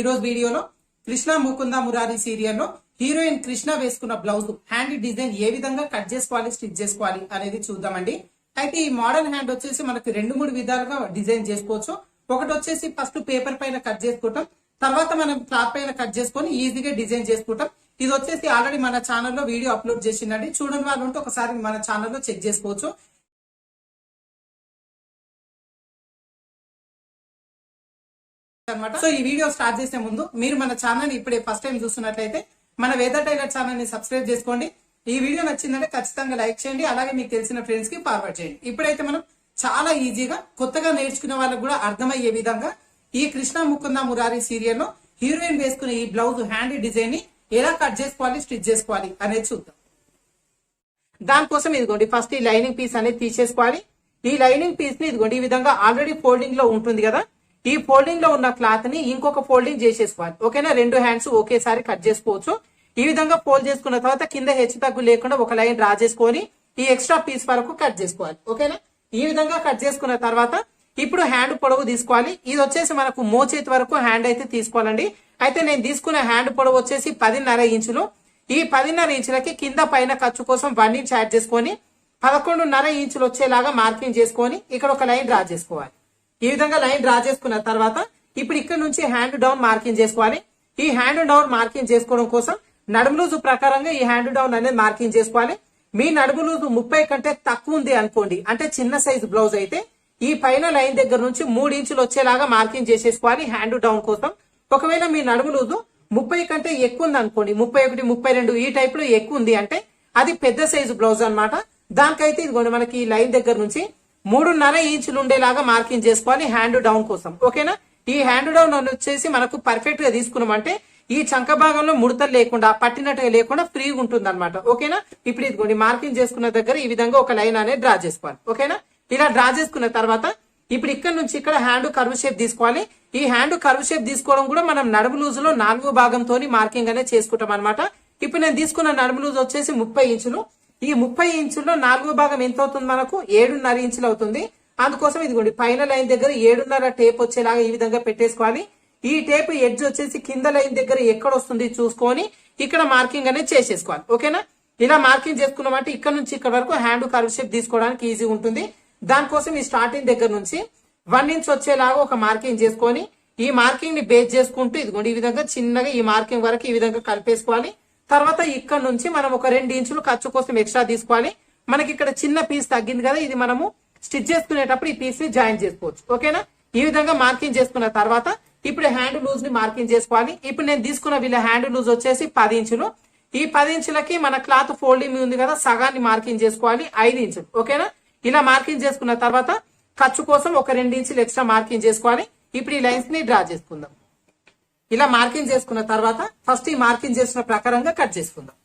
ఈరోజు వీడియోలో కృష్ణ ముకుంద మురారి సీరియల్లో హీరోయిన్ కృష్ణ వేసుకున్న బ్లౌజ్ హ్యాండ్ డిజైన్ ఏ విధంగా కట్ చేసుకోవాలి స్టిచ్ చేసుకోవాలి అనేది చూద్దామండి. అయితే ఈ మోడల్ హ్యాండ్ వచ్చేసి మనకి రెండు మూడు విధాలుగా డిజైన్ చేసుకోవచ్చు. ఒకటి వచ్చేసి ఫస్ట్ పేపర్ పైన కట్ చేసుకుంటాం తర్వాత మనం క్లాత్ పైన కట్ చేసుకొని ఈజీగా డిజైన్ చేసుకుంటాం ఇది వచ్చేసి ఆల్రెడీ మన ఛానల్లో వీడియో అప్లోడ్ చేసిందండి. చూడని వాళ్ళు ఉంటే ఒకసారి మన ఛానల్లో చెక్ చేసుకోవచ్చు. అనమాట సో ఈ వీడియో స్టార్ట్ చేసే ముందు మీరు మన ఛానల్ ఇప్పుడే ఫస్ట్ టైం చూస్తున్నట్లయితే మన వేద టైలర్ ఛానల్ని సబ్స్క్రైబ్ చేసుకోండి. ఈ వీడియో నచ్చిందంటే ఖచ్చితంగా లైక్ చేయండి. అలాగే మీకు తెలిసిన ఫ్రెండ్స్కి ఫార్వర్డ్ చేయండి. ఇప్పుడైతే మనం చాలా ఈజీగా కొత్తగా నేర్చుకునే వాళ్ళకి కూడా అర్థమయ్యే విధంగా ఈ కృష్ణ ముకుంద మురారి సీరియల్లో హీరోయిన్ వేసుకునే ఈ బ్లౌజ్ హ్యాండ్ డిజైన్ని ఎలా కట్ చేసుకోవాలి స్టిచ్ చేసుకోవాలి అనేది చూద్దాం. దానికోసం ఇదిగోండి ఫస్ట్ ఈ లైనింగ్ పీస్ అనేది తీసేసుకోవాలి. ఈ లైనింగ్ పీస్ని ఇదిగోండి ఈ విధంగా ఆల్రెడీ ఫోల్డింగ్లో ఉంటుంది కదా ఈ ఫోల్డింగ్లో ఉన్న క్లాత్ని ఇంకొక ఫోల్డింగ్ చేసేసుకోవాలి. ఓకేనా? రెండు హ్యాండ్స్ ఒకేసారి కట్ చేసుకోవచ్చు. ఈ విధంగా ఫోల్డ్ చేసుకున్న తర్వాత కింద హెచ్చు తగ్గు లేకుండా ఒక లైన్ డ్రా చేసుకొని ఈ ఎక్స్ట్రా పీస్ వరకు కట్ చేసుకోవాలి. ఓకేనా? ఈ విధంగా కట్ చేసుకున్న తర్వాత ఇప్పుడు హ్యాండ్ పొడవు తీసుకోవాలి. ఇది వచ్చేసి మనకు మోచేతి వరకు హ్యాండ్ అయితే తీసుకోవాలండి. అయితే నేను తీసుకున్న హ్యాండ్ పొడవు వచ్చేసి పదిన్నర ఇంచులు. ఈ పదిన్నర ఇంచులకి కింద పైన ఖర్చు కోసం వన్ ఇంచ్ యాడ్ చేసుకొని పదకొండున్నర ఇంచులు వచ్చేలాగా మార్కింగ్ చేసుకొని ఇక్కడ ఒక లైన్ డ్రా చేసుకోవాలి. ఈ విధంగా లైన్ డ్రా చేసుకున్న తర్వాత ఇప్పుడు ఇక్కడ నుంచి హ్యాండ్ డౌన్ మార్కింగ్ చేసుకోవాలి. ఈ హ్యాండ్ డౌన్ మార్కింగ్ చేసుకోవడం కోసం నడుము లూజు ప్రకారంగా ఈ హ్యాండ్ డౌన్ అనేది మార్కింగ్ చేసుకోవాలి. మీ నడుము లూజు ముప్పై కంటే తక్కువ ఉంది అనుకోండి. అంటే చిన్న సైజు బ్లౌజ్ అయితే ఈ పైన లైన్ దగ్గర నుంచి మూడు ఇంచులు వచ్చేలాగా మార్కింగ్ చేసేసుకోవాలి హ్యాండ్ డౌన్ కోసం. ఒకవేళ మీ నడుము లూజు ముప్పై కంటే ఎక్కువ ఉంది అనుకోండి ముప్పై ఒకటి ముప్పై రెండు ఈ టైప్లో ఎక్కువ ఉంది అంటే అది పెద్ద సైజు బ్లౌజ్ అన్నమాట. దానికైతే ఇదిగోండి మనకి ఈ లైన్ దగ్గర నుంచి మూడున్నర ఇంచులు ఉండేలాగా మార్కింగ్ చేసుకోవాలి హ్యాండ్ డౌన్ కోసం. ఓకేనా? ఈ హ్యాండ్ డౌన్ వచ్చేసి మనకు పర్ఫెక్ట్గా తీసుకున్నామంటే ఈ చంక భాగంలో ముడతలు లేకుండా పట్టినట్టుగా లేకుండా ఫ్రీగా ఉంటుంది అనమాట ఓకేనా? ఇప్పుడు ఇదిగోండి మార్కింగ్ చేసుకున్న దగ్గర ఈ విధంగా ఒక లైన్ అనేది డ్రా చేసుకోవాలి. ఓకేనా? ఇలా డ్రా చేసుకున్న తర్వాత ఇప్పుడు ఇక్కడ నుంచి ఇక్కడ హ్యాండ్ కర్వ్ షేప్ తీసుకోవాలి. ఈ హ్యాండ్ కర్వ్ షేప్ తీసుకోవడం కూడా మనం నడుము లూజు లో నాలుగో భాగంతో మార్కింగ్ అనేది చేసుకుంటాం అనమాట ఇప్పుడు నేను తీసుకున్న నడుము లూజ్ వచ్చేసి ముప్పై ఇంచులు. ఈ ముప్పై ఇంచుల్లో నాలుగో భాగం ఎంత అవుతుంది మనకు? ఏడున్నర ఇంచులు అవుతుంది. అందుకోసం ఇదిగోండి పైన లైన్ దగ్గర ఏడున్నర టేప్ వచ్చేలాగా ఈ విధంగా పెట్టేసుకోవాలి. ఈ టేప్ ఎడ్జ్ వచ్చేసి కింద లైన్ దగ్గర ఎక్కడ వస్తుంది చూసుకొని ఇక్కడ మార్కింగ్ అనేది చేసేసుకోవాలి. ఓకేనా? ఇలా మార్కింగ్ చేసుకున్నామంటే ఇక్కడ నుంచి ఇక్కడ వరకు హ్యాండ్ కర్వ్ షేప్ తీసుకోవడానికి ఈజీ ఉంటుంది. దానికోసం ఈ స్టార్టింగ్ దగ్గర నుంచి వన్ ఇంచ్ వచ్చేలాగా ఒక మార్కింగ్ చేసుకొని ఈ మార్కింగ్ని బేస్ చేసుకుంటూ ఇదిగోండి ఈ విధంగా చిన్నగా ఈ మార్కింగ్ వరకు ఈ విధంగా కలిపేసుకోవాలి. తర్వాత ఇక్కడ నుంచి మనం ఒక రెండు ఇంచులు ఖర్చు కోసం ఎక్స్ట్రా తీసుకోవాలి మనకి ఇక్కడ చిన్న పీస్ తగ్గింది కదా ఇది మనము స్టిచ్ చేసుకునేటప్పుడు ఈ పీస్ని జాయిన్ చేసుకోవచ్చు. ఓకేనా? ఈ విధంగా మార్కింగ్ చేసుకున్న తర్వాత ఇప్పుడు హ్యాండ్ లూజ్ని మార్కింగ్ చేసుకోవాలి. ఇప్పుడు నేను తీసుకున్న వీళ్ళ హ్యాండ్ లూజ్ వచ్చేసి పది ఇంచులు. ఈ పది ఇంచులకి మన క్లాత్ ఫోల్డింగ్ ఉంది కదా సగాన్ని మార్కింగ్ చేసుకోవాలి. ఐదు ఇంచులు. ఓకేనా? ఇలా మార్కింగ్ చేసుకున్న తర్వాత ఖర్చు కోసం ఒక రెండు ఇంచులు ఎక్స్ట్రా మార్కింగ్ చేసుకోవాలి. ఇప్పుడు ఈ లైన్స్ని డ్రా చేసుకుందాం. ఇలా మార్కింగ్ చేసుకున్న తర్వాత ఫస్ట్ ఈ మార్కింగ్ చేసిన ప్రకారంగా కట్ చేసుకుందాం.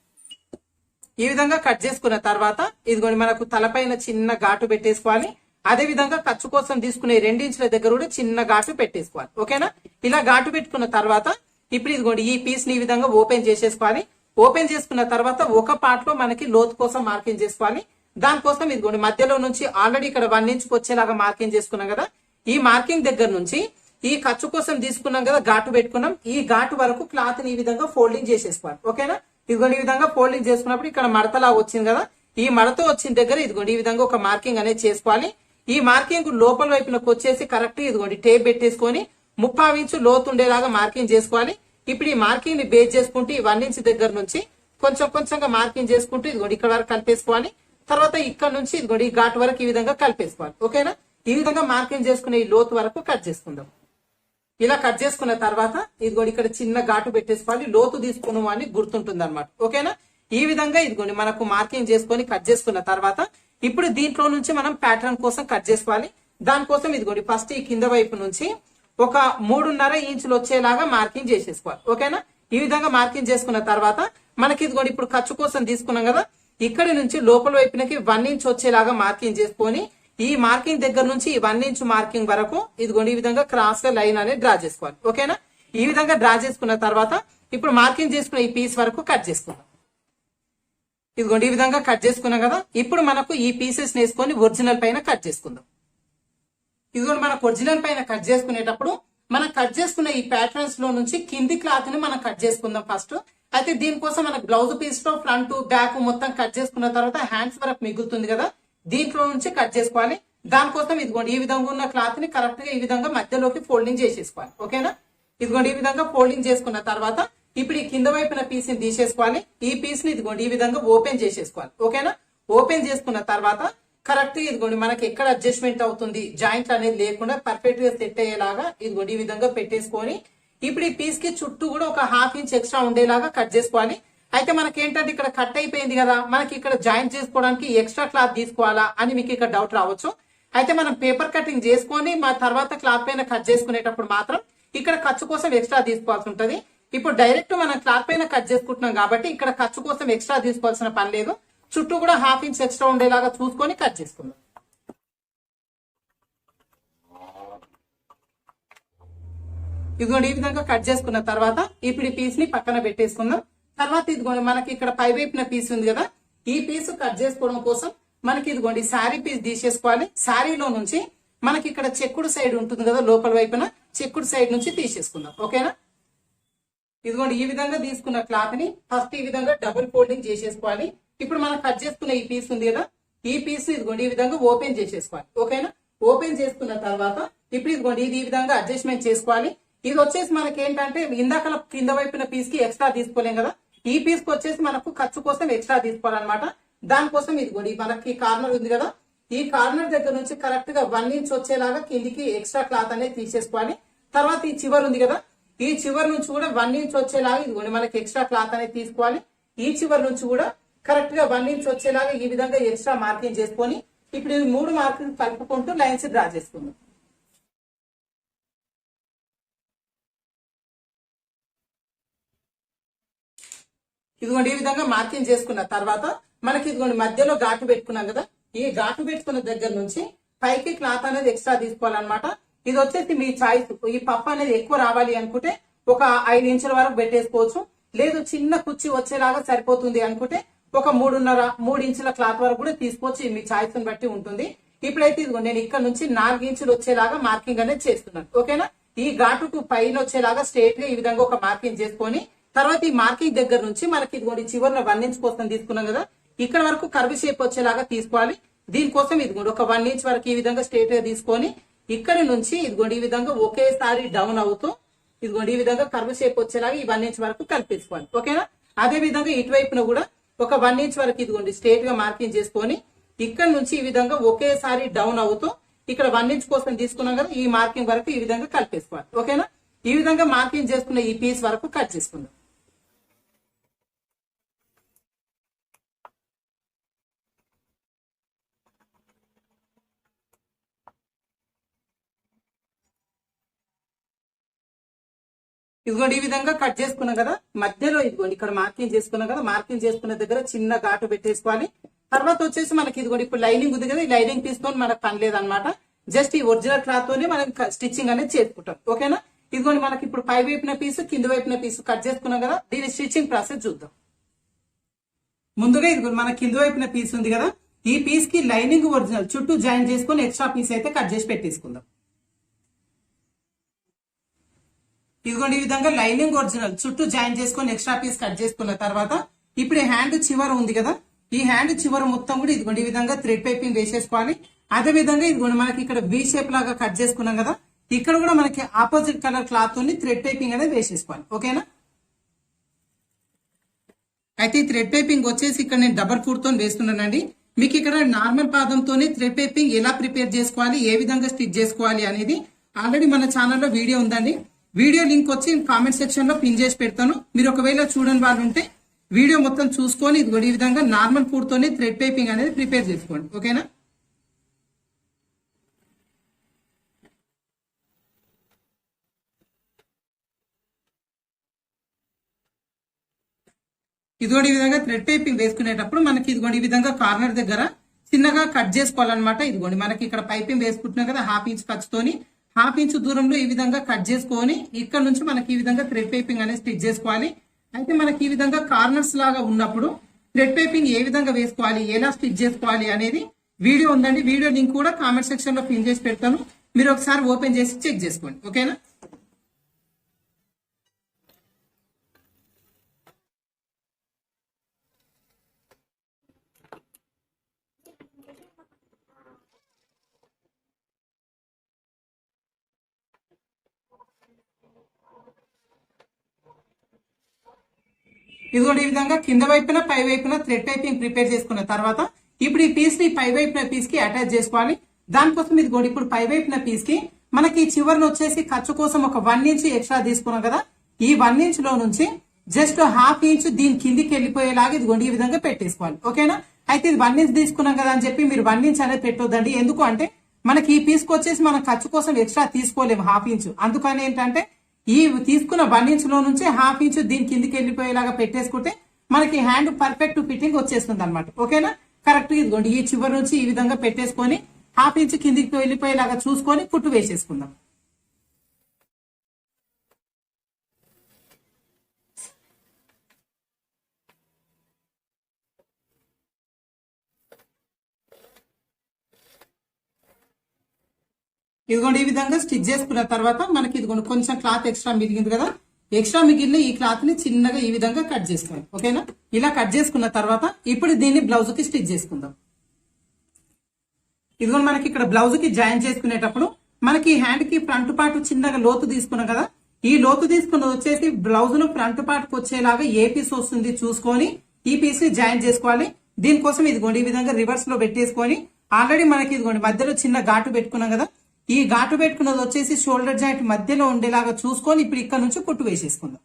ఈ విధంగా కట్ చేసుకున్న తర్వాత ఇదిగోండి మనకు తలపైన చిన్న ఘాటు పెట్టేసుకోవాలి. అదే విధంగా ఖర్చు కోసం తీసుకునే రెండించుల దగ్గర కూడా చిన్న ఘాటు పెట్టేసుకోవాలి. ఓకేనా? ఇలా ఘాటు పెట్టుకున్న తర్వాత ఇప్పుడు ఇదిగోండి ఈ పీస్ని ఈ విధంగా ఓపెన్ చేసేసుకోవాలి. ఓపెన్ చేసుకున్న తర్వాత ఒక పార్ట్లో మనకి లోతు కోసం మార్కింగ్ చేసుకోవాలి. దానికోసం ఇదిగోండి మధ్యలో నుంచి ఆల్రెడీ ఇక్కడ వన్ ఇంచ్ వచ్చేలాగా మార్కింగ్ చేసుకున్నాం కదా. ఈ మార్కింగ్ దగ్గర నుంచి ఈ ఖర్చు కోసం తీసుకున్నాం కదా ఘాటు పెట్టుకున్నాం. ఈ ఘాటు వరకు క్లాత్ని ఈ విధంగా ఫోల్డింగ్ చేసేసుకోవాలి. ఓకేనా? ఇదిగోండి ఈ విధంగా ఫోల్డింగ్ చేసుకున్నప్పుడు ఇక్కడ మడతలా వచ్చింది కదా. ఈ మడత వచ్చిన దగ్గర ఇదిగోండి ఈ విధంగా ఒక మార్కింగ్ అనేది చేసుకోవాలి. ఈ మార్కింగ్ లోపల వైపునకు వచ్చేసి కరెక్ట్ ఇదిగోండి టేప్ పెట్టేసుకొని ముప్పావు ఇంచు లోతు ఉండేలాగా మార్కింగ్ చేసుకోవాలి. ఇప్పుడు ఈ మార్కింగ్ని బేస్ చేసుకుంటూ ఈ వన్ ఇంచ్ దగ్గర నుంచి కొంచెం కొంచెంగా మార్కింగ్ చేసుకుంటూ ఇదిగోండి ఇక్కడ వరకు కలిపేసుకోవాలి. తర్వాత ఇక్కడ నుంచి ఇదిగోండి ఈ ఘాట్ వరకు ఈ విధంగా కలిపేసుకోవాలి. ఓకేనా? ఈ విధంగా మార్కింగ్ చేసుకునే ఈ లోతు వరకు కట్ చేసుకుందాం. ఇలా కట్ చేసుకున్న తర్వాత ఇదిగోండి ఇక్కడ చిన్న ఘాటు పెట్టేసుకోవాలి లోతు తీసుకున్నాం అని గుర్తుంటుంది అనమాట ఓకేనా? ఈ విధంగా ఇదిగోండి మనకు మార్కింగ్ చేసుకొని కట్ చేసుకున్న తర్వాత ఇప్పుడు దీంట్లో నుంచి మనం ప్యాటర్న్ కోసం కట్ చేసుకోవాలి. దానికోసం ఇదిగోండి ఫస్ట్ ఈ కింద వైపు నుంచి ఒక మూడున్నర ఇంచులు వచ్చేలాగా మార్కింగ్ చేసేసుకోవాలి. ఓకేనా? ఈ విధంగా మార్కింగ్ చేసుకున్న తర్వాత మనకి ఇదిగోండి ఇప్పుడు ఖర్చు కోసం తీసుకున్నాం కదా ఇక్కడి నుంచి లోపల వైపునకి వన్ ఇంచ్ వచ్చేలాగా మార్కింగ్ చేసుకొని ఈ మార్కింగ్ దగ్గర నుంచి ఈ వన్ ఇంచ్ మార్కింగ్ వరకు ఇదిగోండి ఈ విధంగా క్రాస్గా లైన్ అనేది డ్రా చేసుకోవాలి. ఓకేనా? ఈ విధంగా డ్రా చేసుకున్న తర్వాత ఇప్పుడు మార్కింగ్ చేసుకున్న ఈ పీస్ వరకు కట్ చేసుకుందాం. ఇదిగోండి ఈ విధంగా కట్ చేసుకున్నాం కదా? ఇప్పుడు మనకు ఈ పీసెస్ వేసుకొని ఒరిజినల్ పైన కట్ చేసుకుందాం. ఇదిగోండి మనకు ఒరిజినల్ పైన కట్ చేసుకునేటప్పుడు మనం కట్ చేసుకున్న ఈ ప్యాటర్న్స్లో నుంచి కింది క్లాత్ని మనం కట్ చేసుకుందాం ఫస్ట్ అయితే దీనికోసం మనకు బ్లౌజ్ పీస్లో ఫ్రంట్ బ్యాక్ మొత్తం కట్ చేసుకున్న తర్వాత హ్యాండ్స్ వరకు మిగులుతుంది కదా? దీంట్లో నుంచి కట్ చేసుకోవాలి. దానికోసం ఇదిగోండి ఈ విధంగా ఉన్న క్లాత్ని కరెక్ట్గా ఈ విధంగా మధ్యలోకి ఫోల్డింగ్ చేసేసుకోవాలి. ఓకేనా? ఇదిగోండి ఈ విధంగా ఫోల్డింగ్ చేసుకున్న తర్వాత ఇప్పుడు ఈ కింద వైపున పీస్ని తీసేసుకోవాలి. ఈ పీస్ని ఇదిగోండి ఈ విధంగా ఓపెన్ చేసేసుకోవాలి. ఓకేనా? ఓపెన్ చేసుకున్న తర్వాత కరెక్ట్ ఇదిగోండి మనకి ఎక్కడ అడ్జస్ట్మెంట్ అవుతుంది జాయింట్ అనేది లేకుండా పర్ఫెక్ట్గా సెట్ అయ్యేలాగా ఇదిగోండి ఈ విధంగా పెట్టేసుకొని ఇప్పుడు ఈ పీస్కి చుట్టూ కూడా ఒక హాఫ్ ఇంచ్ ఎక్స్ట్రా ఉండేలాగా కట్ చేసుకోవాలి. అయితే మనకి ఏంటంటే ఇక్కడ కట్ అయిపోయింది కదా మనకి ఇక్కడ జాయిన్ చేసుకోవడానికి ఎక్స్ట్రా క్లాత్ తీసుకోవాలా అని మీకు ఇక్కడ డౌట్ రావచ్చు. అయితే మనం పేపర్ కటింగ్ చేసుకొని మా తర్వాత క్లాత్ పైన కట్ చేసుకునేటప్పుడు మాత్రం ఇక్కడ ఖర్చు కోసం ఎక్స్ట్రా తీసుకోవాల్సి ఉంటుంది. ఇప్పుడు డైరెక్ట్ మనం క్లాత్ పైన కట్ చేసుకుంటున్నాం కాబట్టి ఇక్కడ ఖర్చు కోసం ఎక్స్ట్రా తీసుకోవాల్సిన పని లేదు. చుట్టూ కూడా హాఫ్ ఇంచ్ ఎక్స్ట్రా ఉండేలాగా చూసుకొని కట్ చేసుకుందాం. ఇదిగోండి ఈ విధంగా కట్ చేసుకున్న తర్వాత ఇప్పుడు ఈ పీస్ని పక్కన పెట్టేసుకుందాం. తర్వాత ఇదిగోండి మనకి ఇక్కడ పై వైపున పీస్ ఉంది కదా ఈ పీస్ కట్ చేసుకోవడం కోసం మనకి ఇదిగోండి శారీ పీస్ తీసేసుకోవాలి. శారీలో నుంచి మనకి ఇక్కడ చెక్కుడు సైడ్ ఉంటుంది కదా లోపల వైపున చెక్కుడు సైడ్ నుంచి తీసేసుకుందాం. ఓకేనా ఇదిగోండి ఈ విధంగా తీసుకున్న క్లాత్ని ఫస్ట్ ఈ విధంగా డబుల్ ఫోల్డింగ్ చేసేసుకోవాలి. ఇప్పుడు మనం కట్ చేసుకున్న ఈ పీస్ ఉంది కదా ఈ పీస్ ఇదిగోండి ఈ విధంగా ఓపెన్ చేసేసుకోవాలి. ఓకేనా ఓపెన్ చేసుకున్న తర్వాత ఇప్పుడు ఇదిగోండి ఇది ఈ విధంగా అడ్జస్ట్మెంట్ చేసుకోవాలి. ఇది వచ్చేసి మనకి ఏంటంటే ఇందాక కింద వైపున పీస్కి ఎక్స్ట్రా తీసుకోలేం కదా ఈ పీస్కి వచ్చేసి మనకు ఖర్చు కోసం ఎక్స్ట్రా తీసుకోవాలన్నమాట. దానికోసం ఇదిగోండి మనకి కార్నర్ ఉంది కదా. ఈ కార్నర్ దగ్గర నుంచి కరెక్ట్గా వన్ ఇంచ్ వచ్చేలాగా కిందికి ఎక్స్ట్రా క్లాత్ అనేది తీసేసుకోవాలి. తర్వాత ఈ చివరి ఉంది కదా. ఈ చివరి నుంచి కూడా వన్ ఇంచ్ వచ్చేలాగా ఇదిగోండి మనకి ఎక్స్ట్రా క్లాత్ అనేది తీసుకోవాలి. ఈ చివరి నుంచి కూడా కరెక్ట్గా వన్ ఇంచ్ వచ్చేలాగా ఈ విధంగా ఎక్స్ట్రా మార్కింగ్ చేసుకొని ఇప్పుడు ఇవి మూడు మార్కింగ్ కలుపుకుంటూ లైన్స్ డ్రా చేసుకుందాం. ఇదిగోండి ఈ విధంగా మార్కింగ్ చేసుకున్న తర్వాత మనకి ఇదిగోండి మధ్యలో ఘాటు పెట్టుకున్నాం కదా ఈ ఘాటు పెట్టుకున్న దగ్గర నుంచి పైకి క్లాత్ అనేది ఎక్స్ట్రా తీసుకోవాలన్నమాట. ఇది వచ్చేసి మీ చాయిస్. ఈ పప్పు అనేది ఎక్కువ రావాలి అనుకుంటే ఒక ఐదు ఇంచుల వరకు పెట్టేసుకోవచ్చు. లేదు చిన్న కుర్చీ వచ్చేలాగా సరిపోతుంది అనుకుంటే ఒక మూడున్నర మూడు ఇంచుల క్లాత్ వరకు కూడా తీసుకోవచ్చు. మీ చాయిస్ బట్టి ఉంటుంది. ఇప్పుడైతే ఇదిగో నేను ఇక్కడ నుంచి నాలుగు ఇంచులు వచ్చేలాగా మార్కింగ్ అనేది చేస్తున్నాను. ఓకేనా? ఈ ఘాటుకు పైన వచ్చేలాగా స్ట్రేట్గా ఈ విధంగా ఒక మార్కింగ్ చేసుకొని తర్వాత ఈ మార్కింగ్ దగ్గర నుంచి మనకి ఇదిగోండి చివరిన వన్ ఇంచ్ కోసం తీసుకున్నాం కదా. ఇక్కడ వరకు కర్వ్ షేప్ వచ్చేలాగా తీసుకోవాలి. దీనికోసం ఇదిగోండి ఒక వన్ ఇంచ్ వరకు ఈ విధంగా స్ట్రేట్గా తీసుకొని ఇక్కడి నుంచి ఇదిగోండి ఈ విధంగా ఒకేసారి డౌన్ అవుతూ ఇదిగోండి ఈ విధంగా కర్వ్ షేప్ వచ్చేలాగా ఈ వన్ ఇంచ్ వరకు కలిపేసుకోవాలి ఓకేనా? అదే విధంగా ఇటువైపున కూడా ఒక వన్ ఇంచ్ వరకు ఇదిగోండి స్ట్రేట్గా మార్కింగ్ చేసుకొని ఇక్కడ నుంచి ఈ విధంగా ఒకేసారి డౌన్ అవుతూ ఇక్కడ వన్ ఇంచ్ కోసం తీసుకున్నాం కదా ఈ మార్కింగ్ వరకు ఈ విధంగా కల్పేసుకోవాలి ఓకేనా? ఈ విధంగా మార్కింగ్ చేసుకున్న ఈ పీస్ వరకు కట్ చేసుకుందాం. ఇదిగోండి ఈ విధంగా కట్ చేసుకున్నాం కదా మధ్యలో ఇదిగోండి ఇక్కడ మార్కింగ్ చేసుకున్నాం కదా మార్కింగ్ చేసుకున్న దగ్గర చిన్న ఘాటు పెట్టేసుకోవాలి. తర్వాత వచ్చేసి మనకి ఇదిగోండి ఇప్పుడు లైనింగ్ ఉంది కదా ఈ లైనింగ్ పీస్తో మనకు పని లేదనమాట జస్ట్ ఈ ఒరిజినల్ క్లాత్ తోనే మనం స్టిచ్చింగ్ అనేది చేసుకుంటాం. ఓకేనా? ఇదిగోండి మనకి ఇప్పుడు పై వైపున పీస్ కింద వైపున పీస్ కట్ చేసుకున్నాం కదా దీని స్టిచ్చింగ్ ప్రాసెస్ చూద్దాం. ముందుగా ఇదిగోండి మన కింద వైపున పీస్ ఉంది కదా ఈ పీస్కి లైనింగ్ ఒరిజినల్ చుట్టూ జాయిన్ చేసుకుని ఎక్స్ట్రా పీస్ అయితే కట్ చేసి పెట్టేసుకుందాం. ఇదిగోండి ఈ విధంగా లైనింగ్ ఒరిజినల్ చుట్టూ జాయిన్ చేసుకొని ఎక్స్ట్రా పీస్ కట్ చేసుకున్న తర్వాత ఇప్పుడు ఈ హ్యాండ్ చివర ఉంది కదా ఈ హ్యాండ్ చివర మొత్తం కూడా ఇదిగోండి ఈ విధంగా థ్రెడ్ పైపింగ్ వేసేసుకోవాలి. అదే విధంగా ఇదిగోండి మనకి ఇక్కడ వి షేప్ లాగా కట్ చేసుకున్నాం కదా ఇక్కడ కూడా మనకి ఆపోజిట్ కలర్ క్లాత్ తోని థ్రెడ్ పైపింగ్ అనేది వేసేసుకోవాలి. ఓకేనా? అయితే ఈ థ్రెడ్ పైపింగ్ వచ్చేసి ఇక్కడ నేను డబల్ ఫుడ్తో వేస్తున్నానండి. మీకు ఇక్కడ నార్మల్ పాదంతోనే థ్రెడ్ పైపింగ్ ఎలా ప్రిపేర్ చేసుకోవాలి ఏ విధంగా స్టిచ్ చేసుకోవాలి అనేది ఆల్రెడీ మన ఛానల్లో వీడియో ఉందండి. వీడియో లింక్ వచ్చి కామెంట్ సెక్షన్లో పిన్ చేసి పెడతాను. మీరు ఒకవేళ చూడని వాళ్ళు ఉంటే వీడియో మొత్తం చూసుకొని ఇది ఈ విధంగా నార్మల్ ఫుడ్ తోనే థ్రెడ్ పైపింగ్ అనేది ప్రిపేర్ చేసుకోండి. ఓకేనా? ఇదిగోండి ఈ విధంగా థ్రెడ్ పైపింగ్ వేసుకునేటప్పుడు మనకి ఇదిగోండి ఈ విధంగా కార్నర్ దగ్గర చిన్నగా కట్ చేసుకోవాలన్నమాట. ఇదిగోండి మనకి ఇక్కడ పైపింగ్ వేసుకుంటున్నాం కదా హాఫ్ ఇంచ్ ఖర్చుతోని హాఫ్ ఇంచ్ దూరంలో ఈ విధంగా కట్ చేసుకొని ఇక్కడ నుంచి మనకి ఈ విధంగా థ్రెడ్ పైపింగ్ అనేది స్టిచ్ చేసుకోవాలి. అయితే మనకి ఈ విధంగా కార్నర్స్ లాగా ఉన్నప్పుడు థ్రెడ్ పైపింగ్ ఏ విధంగా వేసుకోవాలి ఎలా స్టిచ్ చేసుకోవాలి అనేది వీడియో ఉందండి. వీడియో లింక్ కూడా కామెంట్ సెక్షన్లో పిన్ చేసి పెడతాను. మీరు ఒకసారి ఓపెన్ చేసి చెక్ చేసుకోండి. ఓకేనా? ఇదిగోండి ఈ విధంగా కింద వైపున పై వైపున థ్రెడ్ టైపింగ్ ప్రిపేర్ చేసుకున్న తర్వాత ఇప్పుడు ఈ పీస్ని పై వైపున పీస్కి అటాచ్ చేసుకోవాలి. దానికోసం ఇదిగోండి ఇప్పుడు పై వైపున పీస్కి మనకి చివరిని వచ్చేసి ఖర్చు కోసం ఒక వన్ ఇంచ్ ఎక్స్ట్రా తీసుకున్నాం కదా. ఈ వన్ ఇంచ్లో నుంచి జస్ట్ హాఫ్ ఇంచ్ దీని కిందికి వెళ్ళిపోయేలాగా ఇదిగోండి ఈ విధంగా పెట్టేసుకోవాలి. ఓకేనా అయితే ఇది వన్ ఇంచ్ తీసుకున్నాం కదా అని చెప్పి మీరు వన్ ఇంచ్ అనేది పెట్టొద్దండి. ఎందుకు అంటే మనకి ఈ పీస్ వచ్చేసి మనం ఖర్చు కోసం ఎక్స్ట్రా తీసుకోలేము హాఫ్ ఇంచ్ అందుకని ఏంటంటే ఈ తీసుకున్న వన్ ఇంచ్లో నుంచి హాఫ్ ఇంచ్ దీని కిందికి వెళ్ళిపోయేలాగా పెట్టేసుకుంటే మనకి హ్యాండ్ పర్ఫెక్ట్ ఫిట్టింగ్ వచ్చేస్తుంది అనమాట ఓకేనా? కరెక్ట్ ఇదిగోండి. ఈ చివరి నుంచి ఈ విధంగా పెట్టేసుకొని హాఫ్ ఇంచ్ కిందికి వెళ్ళిపోయేలాగా చూసుకొని కుట్టు వేసేసుకుందాం. ఇదిగోండి ఈ విధంగా స్టిచ్ చేసుకున్న తర్వాత మనకి ఇదిగోండి కొంచెం క్లాత్ ఎక్స్ట్రా మిగిలింది కదా. ఎక్స్ట్రా మిగిలిన ఈ క్లాత్ని చిన్నగా ఈ విధంగా కట్ చేసుకోవాలి ఓకేనా? ఇలా కట్ చేసుకున్న తర్వాత ఇప్పుడు దీన్ని బ్లౌజ్కి స్టిచ్ చేసుకుందాం. ఇదిగోండి మనకి ఇక్కడ బ్లౌజ్కి జాయిన్ చేసుకునేటప్పుడు మనకి హ్యాండ్కి ఫ్రంట్ పార్ట్ చిన్నగా లోతు తీసుకున్నాం కదా. ఈ లోతు తీసుకుని వచ్చేసి బ్లౌజ్లో ఫ్రంట్ పార్ట్ వచ్చేలాగా ఏ పీస్ వస్తుంది చూసుకొని ఈ పీస్ని జాయిన్ చేసుకోవాలి. దీనికోసం ఇదిగోండి ఈ విధంగా రివర్స్లో పెట్టేసుకొని ఆల్రెడీ మనకి ఇదిగోండి మధ్యలో చిన్న ఘాటు పెట్టుకున్నాం కదా. ఈ ఘాటు పెట్టుకున్నది వచ్చేసి షోల్డర్ జాయింట్ మధ్యలో ఉండేలాగా చూసుకొని ఇప్పుడు ఇక్కడ నుంచి కుట్టు వేసేసుకుందాం.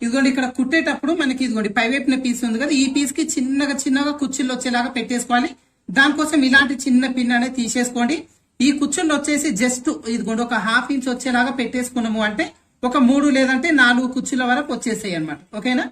ఇదిగోండి ఇక్కడ కుట్టేటప్పుడు మనకి ఇదిగోండి పైవేపిన పీస్ ఉంది కదా ఈ పీస్కి చిన్నగా చిన్నగా కుర్చీలు వచ్చేలాగా పెట్టేసుకోవాలి. దానికోసం ఇలాంటి చిన్న పిన్ అనేది తీసేసుకోండి. ఈ కుర్చీలు వచ్చేసి జస్ట్ ఇదిగోండి ఒక హాఫ్ ఇంచ్ వచ్చేలాగా పెట్టేసుకున్నాము అంటే ఒక మూడు లేదంటే నాలుగు కుర్చీల వరకు వచ్చేసాయి అనమాట ఓకేనా?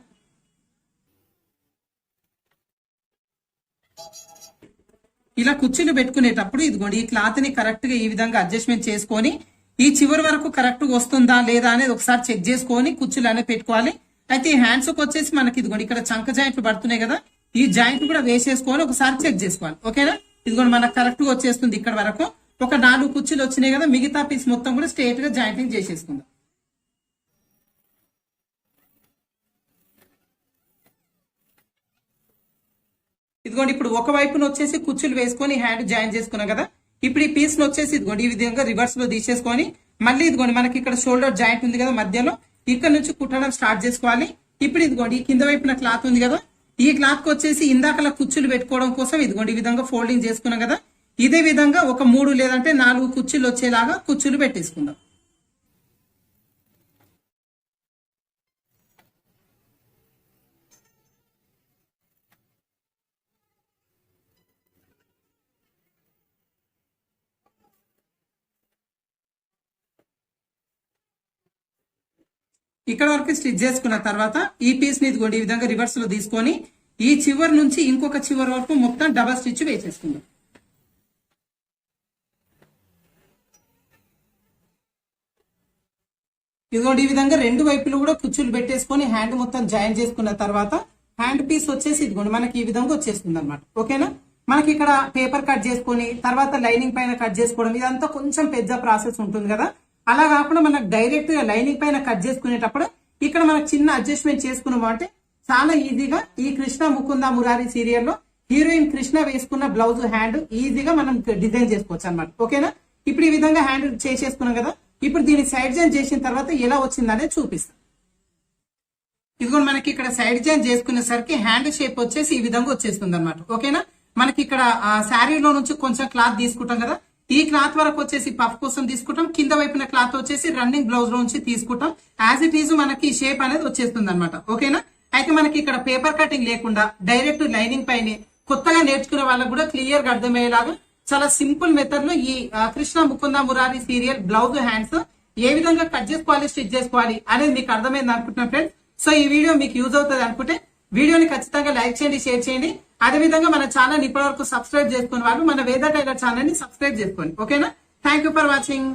ఇలా కుర్చీలు పెట్టుకునేటప్పుడు ఇదిగోండి ఈ క్లాత్ని కరెక్ట్గా ఈ విధంగా అడ్జస్ట్మెంట్ చేసుకొని ఈ చివరి వరకు కరెక్ట్గా వస్తుందా లేదా అనేది ఒకసారి చెక్ చేసుకొని కుర్చీలు అనేది పెట్టుకోవాలి. అయితే ఈ హ్యాండ్స్కి వచ్చేసి మనకి ఇదిగోండి ఇక్కడ చంక జాయింట్లు పడుతున్నాయి కదా ఈ జాయింట్ కూడా వేసేసుకొని ఒకసారి చెక్ చేసుకోవాలి. ఓకేనా? ఇదిగోండి మనకు కరెక్ట్గా వచ్చేస్తుంది ఇక్కడ వరకు. ఒక నాలుగు కుర్చీలు వచ్చినాయి కదా మిగతా పీస్ మొత్తం కూడా స్ట్రేట్గా జాయింటింగ్ చేసేసుకుందాం. ఇదిగోండి ఇప్పుడు ఒక వైపున వచ్చేసి కుర్చీలు వేసుకొని హ్యాండ్ జాయిన్ చేసుకున్నాం కదా. ఇప్పుడు ఈ పీస్ వచ్చేసి ఇదిగోండి ఈ విధంగా రివర్స్లో తీసేసుకొని మళ్ళీ ఇదిగోండి మనకి ఇక్కడ షోల్డర్ జాయింట్ ఉంది కదా మధ్యలో ఇక్కడ నుంచి కుట్టడం స్టార్ట్ చేసుకోవాలి. ఇప్పుడు ఇదిగోండి ఈ కింద వైపున క్లాత్ ఉంది కదా ఈ క్లాత్కి వచ్చేసి ఇందాకలా కుర్చీలు పెట్టుకోవడం కోసం ఇదిగోండి ఈ విధంగా ఫోల్డింగ్ చేసుకున్నాం కదా. ఇదే విధంగా ఒక మూడు లేదంటే నాలుగు కుర్చీలు వచ్చేలాగా కుర్చీలు పెట్టేసుకుందాం. ఇక్కడ వరకు స్టిచ్ చేసుకున్న తర్వాత ఈ పీస్ని ఇదిగోండి ఈ విధంగా రివర్స్లో తీసుకొని ఈ చివరి నుంచి ఇంకొక చివరి వరకు మొత్తం డబల్ స్టిచ్ వేసేసుకుందాం. ఇదిగోండి ఈ విధంగా రెండు వైపులు కూడా కుచ్చులు పెట్టేసుకొని హ్యాండ్ మొత్తం జాయిన్ చేసుకున్న తర్వాత హ్యాండ్ పీస్ వచ్చేసి ఇదిగోండి మనకి ఈ విధంగా వచ్చేస్తుంది అనమాట ఓకేనా? మనకి ఇక్కడ పేపర్ కట్ చేసుకొని తర్వాత లైనింగ్ పైన కట్ చేసుకోవడం ఇదంతా కొంచెం పెద్ద ప్రాసెస్ ఉంటుంది కదా. అలా కాకుండా మనకు డైరెక్ట్గా లైనింగ్ పైన కట్ చేసుకునేటప్పుడు ఇక్కడ మనకు చిన్న అడ్జస్ట్మెంట్ చేసుకున్నాం అంటే చాలా ఈజీగా ఈ కృష్ణ ముకుంద మురారి సీరియల్లో హీరోయిన్ కృష్ణ వేసుకున్న బ్లౌజ్ హ్యాండ్ ఈజీగా మనం డిజైన్ చేసుకోవచ్చు అనమాట ఓకేనా ఇప్పుడు ఈ విధంగా హ్యాండ్ చేసేసుకున్నాం కదా? ఇప్పుడు దీన్ని సైడ్ జాయిన్ చేసిన తర్వాత ఎలా వచ్చిందనేది చూపిస్తాం. ఇదిగో మనకి ఇక్కడ సైడ్ జాయిన్ చేసుకునేసరికి హ్యాండ్ షేప్ వచ్చేసి ఈ విధంగా వచ్చేస్తుంది అనమాట ఓకేనా మనకి ఇక్కడ శారీలో నుంచి కొంచెం క్లాత్ తీసుకుంటాం కదా? ఈ క్లాత్ వరకు వచ్చేసి పఫ్ కోసం తీసుకుంటాం. కింద వైపున క్లాత్ వచ్చేసి రన్నింగ్ బ్లౌజ్ నుంచి తీసుకుంటాం. యాజ్ ఇట్ ఈజ్ మనకి షేప్ అనేది వచ్చేస్తుంది అనమాట ఓకేనా? అయితే మనకి ఇక్కడ పేపర్ కటింగ్ లేకుండా డైరెక్ట్ లైనింగ్ పైనే కొత్తగా నేర్చుకునే వాళ్ళకు కూడా క్లియర్గా అర్థమయ్యేలాగా చాలా సింపుల్ మెథడ్లో ఈ Krishna Mukunda Murari serial blouse hands ఏ విధంగా కట్ చేసుకోవాలి స్టిచ్ చేసుకోవాలి అనేది మీకు అర్థమైంది అనుకుంటున్నాను ఫ్రెండ్స్ సో ఈ వీడియో మీకు యూజ్ అవుతుంది అనుకుంటే వీడియోని ఖచ్చితంగా లైక్ చేయండి షేర్ చేయండి. అదే విధంగా మన ఛానల్ ఇప్పటి వరకు సబ్స్క్రైబ్ చేసుకున్న వాళ్ళు మన వేద టైలర్ ఛానల్ని సబ్స్క్రైబ్ చేసుకోండి ఓకేనా? Thank you for watching